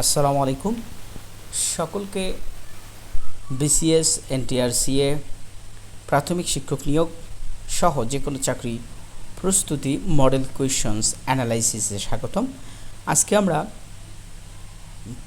আসসালামু আলাইকুম। সকলকে বিসিএস এনটিআরসিএ প্রাথমিক শিক্ষক নিয়োগ সহ যে কোনো চাকরি প্রস্তুতি মডেল কোয়েশনস অ্যানালাইসিসে স্বাগতম। আজকে আমরা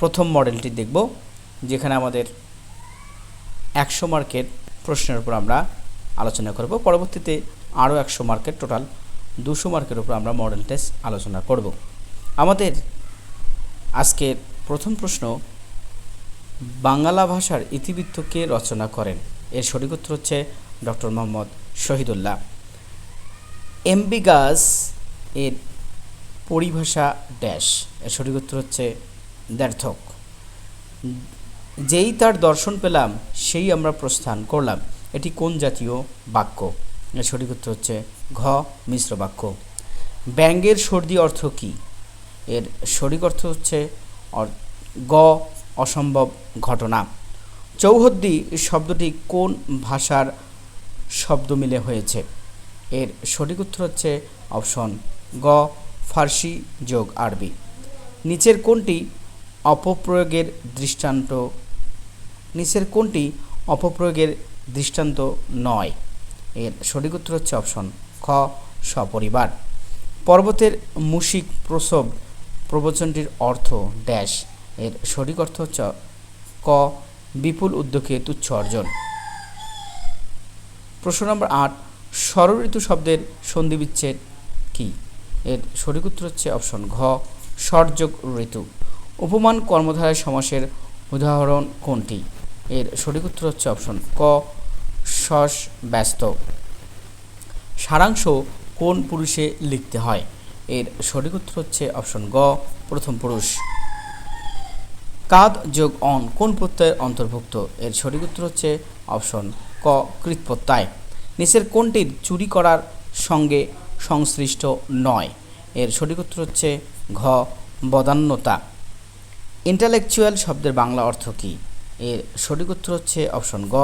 প্রথম মডেলটি দেখব, যেখানে আমাদের একশো মার্কের প্রশ্নের উপর আমরা আলোচনা করব। পরবর্তীতে আরও একশো মার্কের টোটাল দুশো মার্কের উপর আমরা মডেল টেস্ট আলোচনা করব। আমাদের আজকের প্রথম প্রশ্ন, বাংলা ভাষার ইতিবৃত্ত কে রচনা করেন? এর সঠিক উত্তর হচ্ছে ডক্টর মোহাম্মদ শহীদুল্লাহ। এমবিগাস এর পরিভাষা ড্যাশ। এর সঠিক উত্তর হচ্ছে দ্যার্থক যেই তার দর্শন পেলাম, সেই আমরা প্রস্থান করলাম। এটি কোন জাতীয় বাক্য? এর সঠিক উত্তর হচ্ছে ঘ, মিশ্র বাক্য। ব্যঙ্গের সর্দি অর্থ কী? এর সঠিক অর্থ হচ্ছে গ অসম্ভব ঘটনা। চৌহদ্দি শব্দটি কোন ভাষার শব্দ মিলে হয়েছে? এর সঠিক উত্তর হচ্ছে অপশন গ, ফার্সি যোগ আরবি। নিচের কোনটি অপপ্রয়োগের দৃষ্টান্ত? নিচের কোনটি অপপ্রয়োগের দৃষ্টান্ত নয়? এর সঠিক উত্তর হচ্ছে অপশন খ সপরিবার পর্বতের মুশিক প্রসব প্রবচনটির অর্থ ড্যাশ এর সঠিক অর্থ হচ্ছে ক, বিপুল উদ্যোগে তুচ্ছ অর্জন। প্রশ্ন নম্বর আট ষড়ঋতু শব্দের সন্ধিবিচ্ছেদ কি? এর সঠিক উত্তর হচ্ছে অপশন ঘ ষড়যোগ ঋতু। উপমান কর্মধারায় সমাসের উদাহরণ কোনটি? এর সঠিক উত্তর হচ্ছে অপশন ক শস ব্যস্ত। সারাংশ কোন পুরুষে লিখতে হয়? এর সঠিক উত্তর হচ্ছে অপশন গ, প্রথম পুরুষ। কাদ যোগ অন কোন প্রত্যয়ের অন্তর্ভুক্ত? এর সঠিক উত্তর হচ্ছে অপশন ক, কৃত প্রত্যয়। নিচের কোনটির চুরি করার সঙ্গে সংশ্লিষ্ট নয়? এর সঠিক উত্তর হচ্ছে ঘ, বদান্যতা। ইন্টালেকচুয়াল শব্দের বাংলা অর্থ কী? এর সঠিক উত্তর হচ্ছে অপশন গ,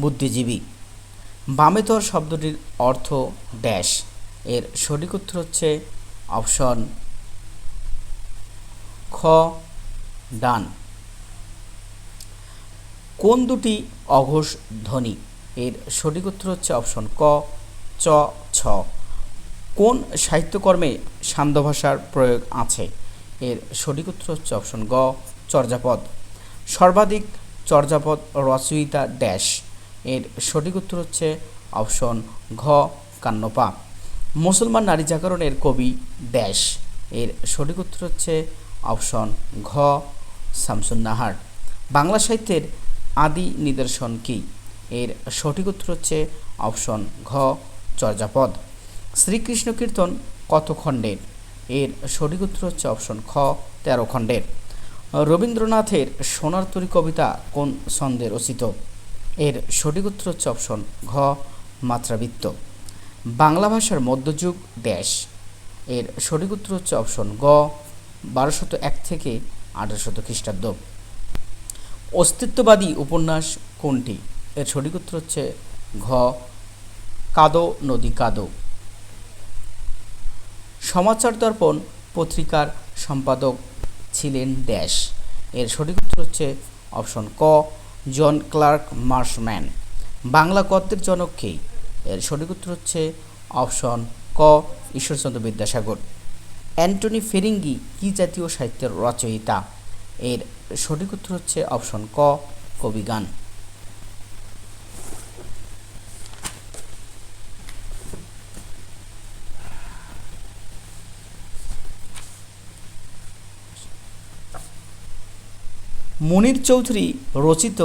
বুদ্ধিজীবী। বামেতর শব্দটির অর্থ ড্যাশ। এর সঠিক উত্তর হচ্ছে অপশন খ, ডান। কোন দুটি অঘোষ ধ্বনি? এর সঠিক উত্তর হচ্ছে অপশন ক, চ, ছ। কোন সাহিত্যকর্মে সান্ধ্য ভাষার প্রয়োগ আছে? এর সঠিক উত্তর হচ্ছে অপশন গ, চর্যাপদ। সর্বাধিক চর্যাপদ রচয়িতা ড্যাশ এর সঠিক উত্তর হচ্ছে অপশন ঘ, কান্নপা। মুসলমান নারী জাগরণের কবি ড্যাশ এর সঠিক উত্তর হচ্ছে অপশন ঘ, শামসুন্নাহার। বাংলা সাহিত্যের আদি নিদর্শন কি? এর সঠিক উত্তর হচ্ছে অপশন ঘ, চর্যাপদ। শ্রীকৃষ্ণ কীর্তন কত খণ্ডের? এর সঠিক উত্তর হচ্ছে অপশন খ, তেরো খণ্ডের। রবীন্দ্রনাথের সোনার তরী কবিতা কোন ছন্দে রচিত এর সঠিক উত্তর হচ্ছে অপশন ঘ, মাত্রাবৃত্ত। বাংলা ভাষার মধ্যযুগ ড্যাশ এর সঠিক উত্তর হচ্ছে অপশন গ, বারোশত এক থেকে আঠারোশত খ্রিস্টাব্দ। অস্তিত্ববাদী উপন্যাস কোনটি? এর সঠিক উত্তর হচ্ছে ঘ, কাদো, নদী কাদো। সমাচার দর্পণ পত্রিকার সম্পাদক ছিলেন ড্যাশ এর সঠিক উত্তর হচ্ছে অপশন ক, জন ক্লার্ক মার্শম্যান। বাংলা গদ্যের জনক কে? এর সঠিক উত্তর হচ্ছে অপশন ক, ঈশ্বরচন্দ্র বিদ্যাসাগর। অ্যান্টনি ফেরিঙ্গি কি জাতীয় সাহিত্যের রচয়িতা? এর সঠিক উত্তর হচ্ছে অপশন ক, কবিগান। মুনির চৌধুরী রচিত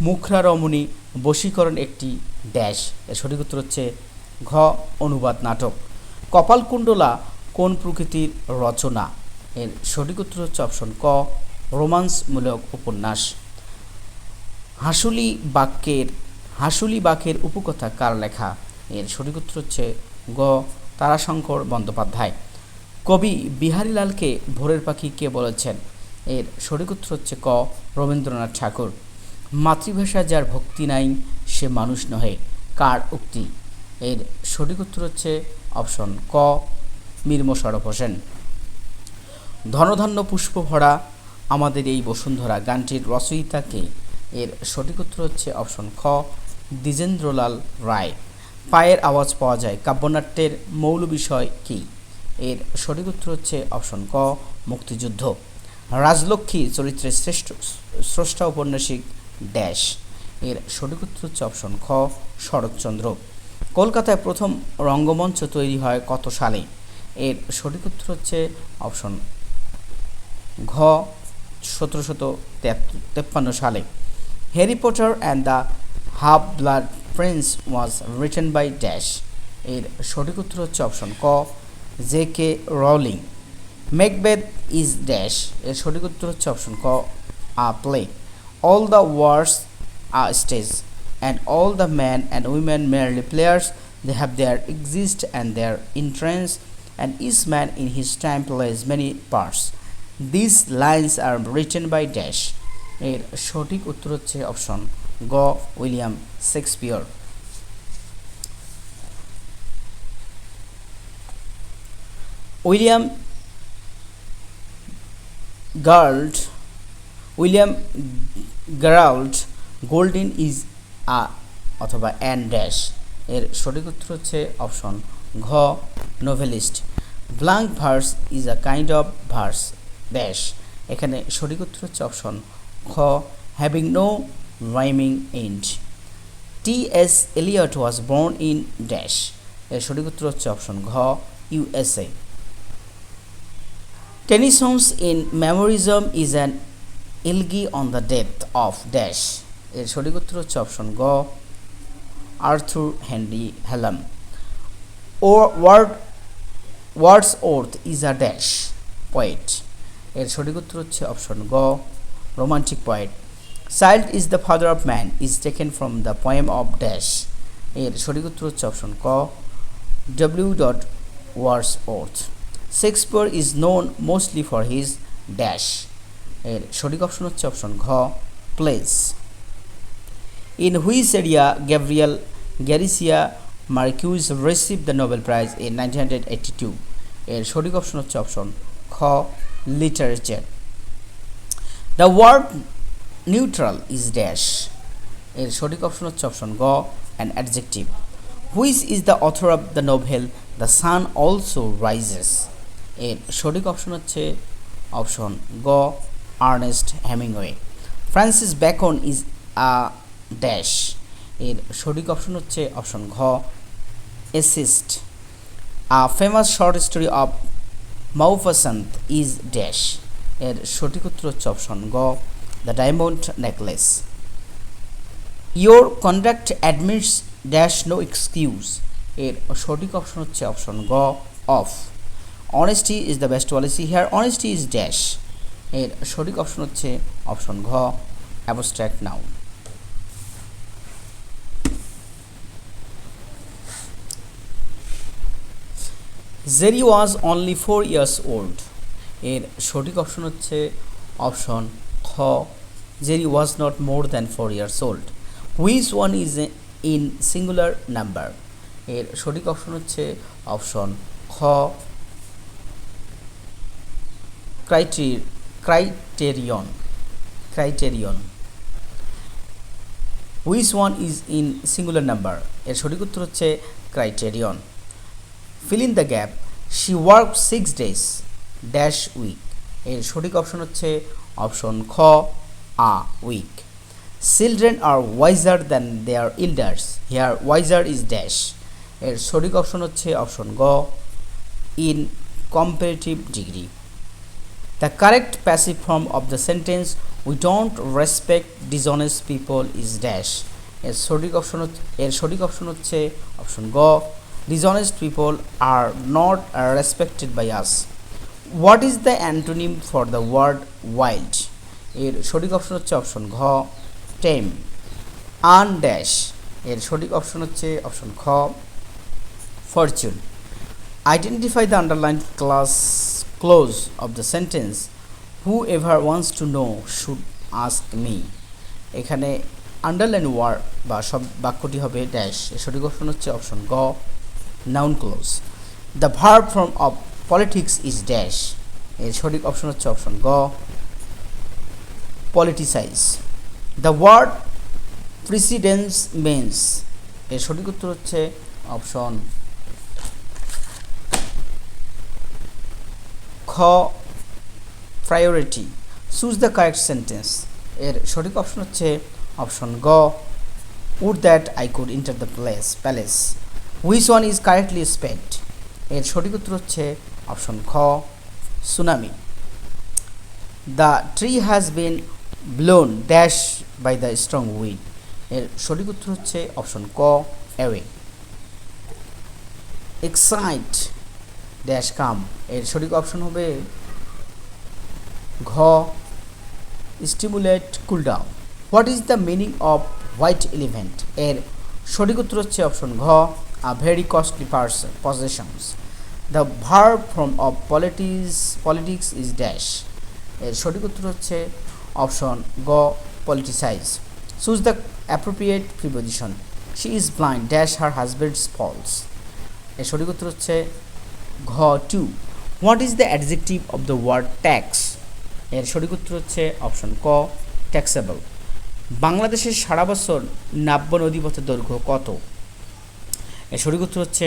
মুখরা রমণী বশীকরণ একটি ড্যাশ। এর সঠিক উত্তর হচ্ছে ঘ, অনুবাদ নাটক। কপালকুণ্ডলা কোন প্রকৃতির রচনা? এর সঠিক উত্তর হচ্ছে অপশন ক রোমান্সমূলক উপন্যাস। হাসুলি বাক্যের হাসুলি বাক্যের উপকথা কার লেখা? এর সঠিক উত্তর হচ্ছে গ, তারাশঙ্কর বন্দ্যোপাধ্যায়। কবি বিহারীলালকে ভোরের পাখি কে বলেছেন? এর সঠিক উত্তর হচ্ছে ক, রবীন্দ্রনাথ ঠাকুর। মাতৃভাষা যার ভক্তি নাই, সে মানুষ নহে। কার উক্তি? এর সঠিক উত্তর হচ্ছে অপশন ক মীর মোশাররফ হোসেন। ধনধান্য পুষ্প ভরা আমাদের এই বসুন্ধরা গানটির রচয়িতাকে। এর সঠিক উত্তর হচ্ছে অপশন খ, দ্বিজেন্দ্রলাল রায়। পায়ের আওয়াজ পাওয়া যায়, কাব্যনাট্যের মৌল বিষয় কী? এর সঠিক উত্তর হচ্ছে অপশন ক, মুক্তিযুদ্ধ। রাজলক্ষ্মী চরিত্রের শ্রেষ্ঠ, স্রষ্টা ঔপন্যাসিক ড্যাশ। এর সঠিক উত্তর হচ্ছে অপশন খ, শরৎচন্দ্র। কলকাতায় প্রথম রঙ্গমঞ্চ তৈরি হয় কত সালে? এর সঠিক উত্তর হচ্ছে অপশন ঘ সতেরোশত তেপ্পান্ন সালে। Harry Potter and the half blood prince was written by dash. এর সঠিক উত্তর হচ্ছে অপশন ক, J K Rowling Macbeth is dash. এর সঠিক উত্তর হচ্ছে অপশন ক, a play. All the world's a stage and all the men and women merely players they have their exist and their entrance and each man in his time plays many parts these lines are written by dash এর সঠিক উত্তর হচ্ছে option গ William Shakespeare William Gerald William Gerald Golding is a অথবা an dash. এর সঠিক উত্তর হচ্ছে অপশন ঘ, novelist. Blank verse is a kind of verse dash. এখানে সঠিক উত্তর হচ্ছে অপশন খ having no rhyming end T S Eliot was born in dash. এর সঠিক উত্তর হচ্ছে অপশন ঘ USA Tennyson's In Memoriam is an elegy on the death of dash. এর সঠিক উত্তর হচ্ছে অপশন গ, Arthur Henry Hallam. O, Word, Wordsworth is a dash, poet. এর সঠিক উত্তর হচ্ছে অপশন গ, romantic poet. Child is the father of man, is taken from the poem of dash. এর সঠিক উত্তর হচ্ছে অপশন ক, W dot Wordsworth. Shakespeare is known mostly for his dash. এর সঠিক অপশন হচ্ছে অপশন ঘ plays in which area Gabriel Garcia Marquez received the Nobel Prize in 1982 এর সঠিক অপশন হচ্ছে অপশন খ literature the word neutral is dash এর সঠিক অপশন হচ্ছে অপশন গ and adjective which is the author of the novel the sun also rises এর সঠিক অপশন হচ্ছে অপশন গ Ernest Hemingway Francis Bacon is a dash এর সঠিক অপশন হচ্ছে অপশন ঘ assist a famous short story of Maupassant is dash এর সঠিক উত্তর হচ্ছে অপশন গ the diamond necklace your conduct admits dash no excuse এর সঠিক অপশন হচ্ছে অপশন গ of honesty is the best policy here honesty is dash এর সঠিক অপশন হচ্ছে অপশন ঘ abstract noun Jerry was only four years old এর সঠিক অপশন হচ্ছে অপশন খ Jerry was not more than four years old which one is in singular number এর সঠিক অপশন হচ্ছে অপশন খ। Criteria criterion criterion which one is in singular number এর সঠিক উত্তর হচ্ছে criterion fill in the gap she work six days dash week এর সঠিক অপশন হচ্ছে অপশন খ, a week children are wiser than their elders here wiser is dash এর সঠিক অপশন হচ্ছে অপশন গ in comparative degree the correct passive form of the sentence we don't respect dishonest people is dash এর সঠিক option এর সঠিক option হচ্ছে option গ, dishonest people are not respected by us. What is the antonym for the word wild এর সঠিক option হচ্ছে option ঘ টেম আন ড্যাশ এর সঠিক অপশন হচ্ছে অপশন খ fortune the underline class clause of the sentence whoever wants to know should ask me এখানে আন্ডারলাইন ওয়ার্ড বা সব বাক্যটি হবে ড্যাশ এর সঠিক অপশন হচ্ছে অপশন গ noun clause the verb form of politics is dash এর সঠিক অপশন হচ্ছে অপশন গ politicize the word precedence means এর সঠিক উত্তর হচ্ছে option priority choose the correct sentence এর সঠিক অপশন হচ্ছে অপশন গ। Would that I could enter the place palace which one is correctly spelled এর সঠিক উত্তর হচ্ছে অপশন খ tsunami the tree has been blown dash by the strong wind এর সঠিক উত্তর হচ্ছে অপশন ক অ্যাওয়ে এক্সাইট ড্যাশ কাম এর সঠিক অপশন হবে ঘ stimulate cool down what is the meaning of white elephant এর সঠিক উত্তর হচ্ছে অপশন ঘ a very costly person possessions the ভার from of politics politics is dash এর সঠিক উত্তর হচ্ছে অপশন গ politicise choose the appropriate preposition she is blind dash her husband's falls এর সঠিক উত্তর হচ্ছে ঘ two what is the adjective of the word tax এর সঠিক উত্তর হচ্ছে অপশন ক ট্যাক্সেবল বাংলাদেশের সারা বছর নাব্য নদীপথের দৈর্ঘ্য কত? এর সঠিক উত্তর হচ্ছে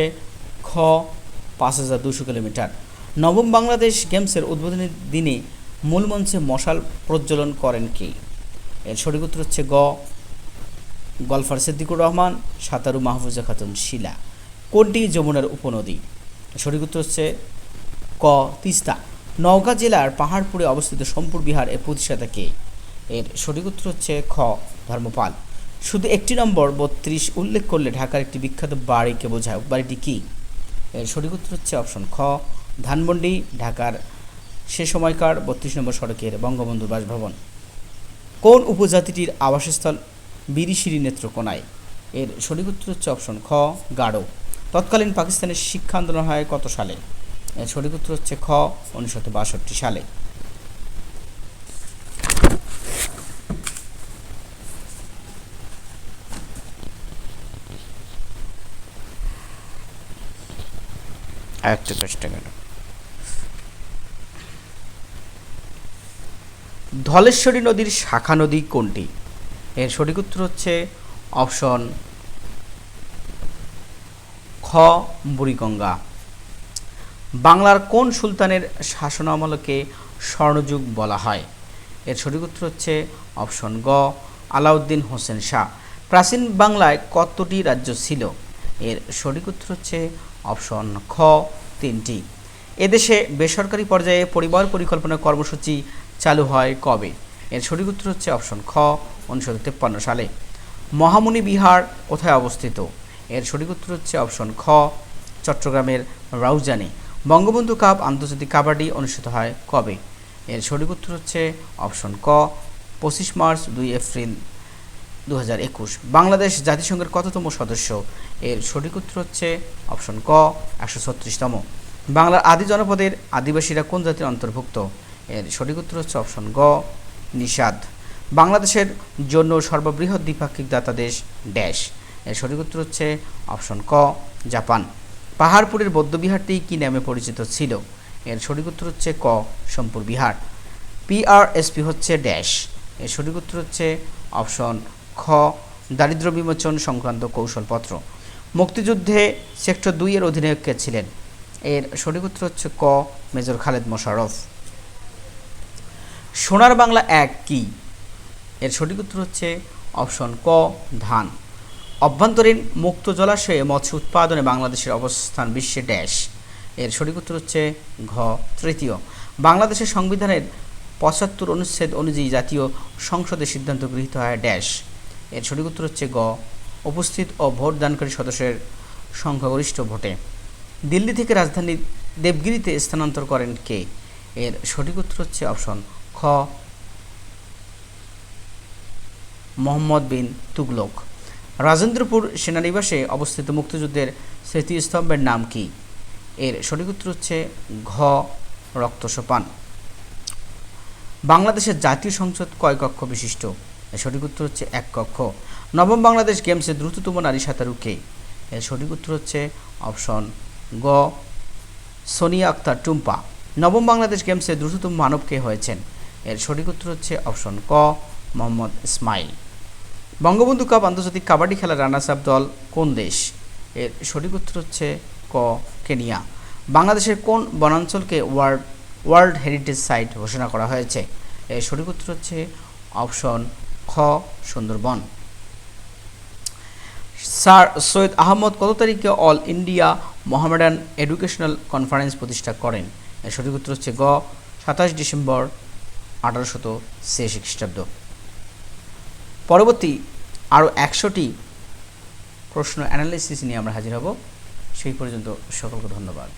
খ, পাঁচ হাজার দুশো কিলোমিটার। নবম বাংলাদেশ গেমসের উদ্বোধনী দিনে মূল মঞ্চে মশাল প্রজ্বলন করেন কে? এর সঠিক উত্তর হচ্ছে গ, গলফার সিদ্দিকুর রহমান, সাঁতারু মাহফুজা খাতুন শিলা। কোনটি যমুনার উপনদী? সঠিক উত্তর হচ্ছে ক, তিস্তা। নওগাঁ জেলার পাহাড়পুরে অবস্থিত সোমপুর বিহার এর প্রতিষ্ঠাতা কে? এর সঠিক উত্তর হচ্ছে খ, ধর্মপাল। শুধু একটি নম্বর বত্রিশ উল্লেখ করলে ঢাকার একটি বিখ্যাত বাড়িকে বোঝায়। বাড়িটি কি? এর সঠিক উত্তর হচ্ছে অপশন খ, ধানমন্ডি, ঢাকার সে সময়কার বত্রিশ নম্বর সড়কের বঙ্গবন্ধু বাসভবন। কোন উপজাতিটির আবাসস্থল বিরিশিরি নেত্রকোনায়? এর সঠিক উত্তর হচ্ছে অপশন খ গাঢ় তৎকালীন পাকিস্তানের শিক্ষা আন্দোলন হয় কত সালে? সঠিক উত্তর হচ্ছে খ, উনিশশো বাষট্টি সালে। গেল। ধলেশ্বরী নদীর শাখা নদী কোনটি? এর সঠিক উত্তর হচ্ছে অপশন খ বুড়িগঙ্গা। বাংলার কোন সুলতানের শাসনামলকে স্বর্ণযুগ বলা হয়? এর সঠিক উত্তর হচ্ছে অপশন গ, আলাউদ্দিন হোসেন শাহ। প্রাচীন বাংলায় কতটি রাজ্য ছিল? এর সঠিক উত্তর হচ্ছে অপশন খ, তিনটি। এদেশে বেসরকারি পর্যায়ে পরিবার পরিকল্পনা কর্মসূচি চালু হয় কবে? এর সঠিক উত্তর হচ্ছে অপশন খ, উনিশশো সালে। মহামুনি বিহার কোথায় অবস্থিত? এর সঠিক উত্তর হচ্ছে অপশন খ, চট্টগ্রামের রাউজানে। বঙ্গবন্ধু কাপ আন্তর্জাতিক কাবাডি অনুষ্ঠিত হয় কবে? এর সঠিক উত্তর হচ্ছে অপশন ক, পঁচিশ মার্চ দুই এপ্রিল দু হাজার একুশ। বাংলাদেশ জাতিসংঘের কততম সদস্য? এর সঠিক উত্তর হচ্ছে অপশন ক, একশো ছত্রিশতম। বাংলার আদি জনপদের আদিবাসীরা কোন জাতির অন্তর্ভুক্ত? এর সঠিক উত্তর হচ্ছে অপশন গ, নিষাদ। বাংলাদেশের জন্য সর্ববৃহৎ দ্বিপাক্ষিক দাতা দেশ ড্যাশ। এর সঠিক উত্তর হচ্ছে অপশন ক, জাপান। পাহাড়পুরের বৌদ্ধবিহারটি কী নামে পরিচিত ছিল? এর সঠিক উত্তর হচ্ছে ক, সোমপুর বিহার। পিআরএসপি হচ্ছে ড্যাশ। এর সঠিক উত্তর হচ্ছে অপশন খ, দারিদ্র বিমোচন সংক্রান্ত কৌশলপত্র। মুক্তিযুদ্ধে সেক্টর দুই এর অধিনায়ক কে ছিলেন? এর সঠিক উত্তর হচ্ছে ক, মেজর খালেদ মোশাররফ। সোনার বাংলা এক কি? এর সঠিক উত্তর হচ্ছে অপশন ক, ধান। অভ্যন্তরীণ মুক্ত জলাশয়ে মৎস্য উৎপাদনে বাংলাদেশের অবস্থান বিশ্বে ড্যাশ এর সঠিক উত্তর হচ্ছে ঘ, তৃতীয়। বাংলাদেশের সংবিধানের পঁচাত্তর অনুচ্ছেদ অনুযায়ী জাতীয় সংসদে সিদ্ধান্ত গৃহীত হয় ড্যাশ এর সঠিক উত্তর হচ্ছে গ, উপস্থিত ও ভোট দানকারী সদস্যের সংখ্যাগরিষ্ঠ ভোটে। দিল্লি থেকে রাজধানী দেবগিরিতে স্থানান্তর করেন কে? এর সঠিক উত্তর হচ্ছে অপশন খ, মোহাম্মদ বিন তুগলক। রাজেন্দ্রপুর সেনানিবাসে অবস্থিত মুক্তিযুদ্ধের স্মৃতিস্তম্ভের নাম কি? এর সঠিক উত্তর হচ্ছে ঘ, রক্তসোপান। বাংলাদেশের জাতীয় সংসদ কয় কক্ষ বিশিষ্ট? এর সঠিক উত্তর হচ্ছে এক কক্ষ। নবম বাংলাদেশ গেমসে দ্রুততম নারী সাঁতারু কে? এর সঠিক উত্তর হচ্ছে অপশন গ, সোনিয়া আক্তার টুম্পা। নবম বাংলাদেশ গেমসে দ্রুততম মানব কে হয়েছেন? এর সঠিক উত্তর হচ্ছে অপশন ক, মোহাম্মদ ইসমাইল। বঙ্গবন্ধু কাপ আন্তর্জাতিক কাবাডি খেলার রানার্স আপ দল কোন দেশ? এর সঠিক উত্তর হচ্ছে ক, কেনিয়া। বাংলাদেশের কোন বনাঞ্চলকে ওয়ার্ল্ড ওয়ার্ল্ড হেরিটেজ সাইট ঘোষণা করা হয়েছে? এর সঠিক উত্তর হচ্ছে অপশন খ, সুন্দরবন। স্যার সৈয়দ আহমদ কত তারিখে all India Mohammedan educational conference প্রতিষ্ঠা করেন? এর সঠিক উত্তর হচ্ছে গ, সাতাশ ডিসেম্বর আঠারোশত ছিয়াশি খ্রিস্টাব্দ। পরবর্তী আরও একশোটি প্রশ্ন অ্যানালিসিস নিয়ে আমরা হাজির হব। সেই পর্যন্ত সকলকে ধন্যবাদ।